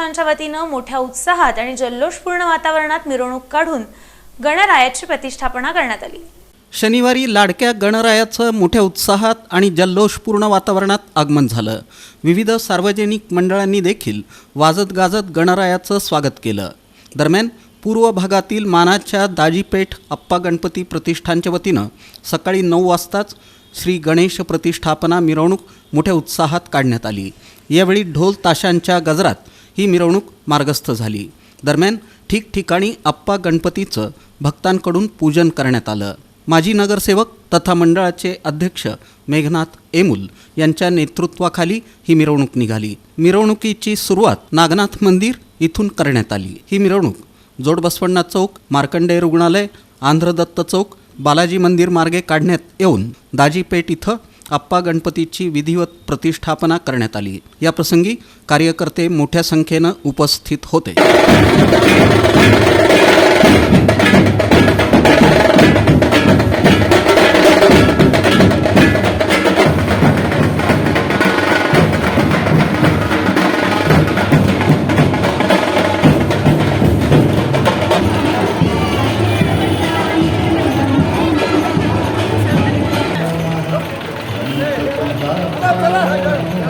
प्रतिष्ठानच्या वतीनं मोठ्या उत्साहात आणि जल्लोषपूर्ण वातावरणात मिरवणूक काढून गणरायाची प्रतिष्ठापना करण्यात आली. शनिवारी लाडक्या गणरायाचं मोठ्या उत्साहात आणि जल्लोषपूर्ण वातावरणात आगमन झालं. विविध सार्वजनिक मंडळांनी देखील वाजत गाजत गणरायाचं स्वागत केलं. दरम्यान पूर्व भागातील मानाच्या दाजीपेठ अप्पा गणपती प्रतिष्ठानच्या वतीनं सकाळी नऊ वाजताच श्री गणेश प्रतिष्ठापना मिरवणूक मोठ्या उत्साहात काढण्यात आली. यावेळी ढोल ताशांच्या गजरात ही मिरवणूक मार्गस्थ झाली. दरम्यान ठिकठिकाणी अप्पा गणपतीचं भक्तांकडून पूजन करण्यात आलं. माजी नगरसेवक तथा मंडळाचे अध्यक्ष मेघनाथ एमुल यांच्या नेतृत्वाखाली ही मिरवणूक निघाली. मिरवणुकीची सुरुवात नागनाथ मंदिर इथून करण्यात आली. ही मिरवणूक जोडबसवण्णा चौक मार्कंडेय रुग्णालय आंध्रदत्त चौक बालाजी मंदिर मार्गे काढण्यात येऊन दाजीपेठ इथं आप्पा गणपतीची विधिवत प्रतिष्ठापना करण्यात आली. या प्रसंगी कार्यकर्ते मोठ्या संख्येनं उपस्थित होते. 分かる分かる。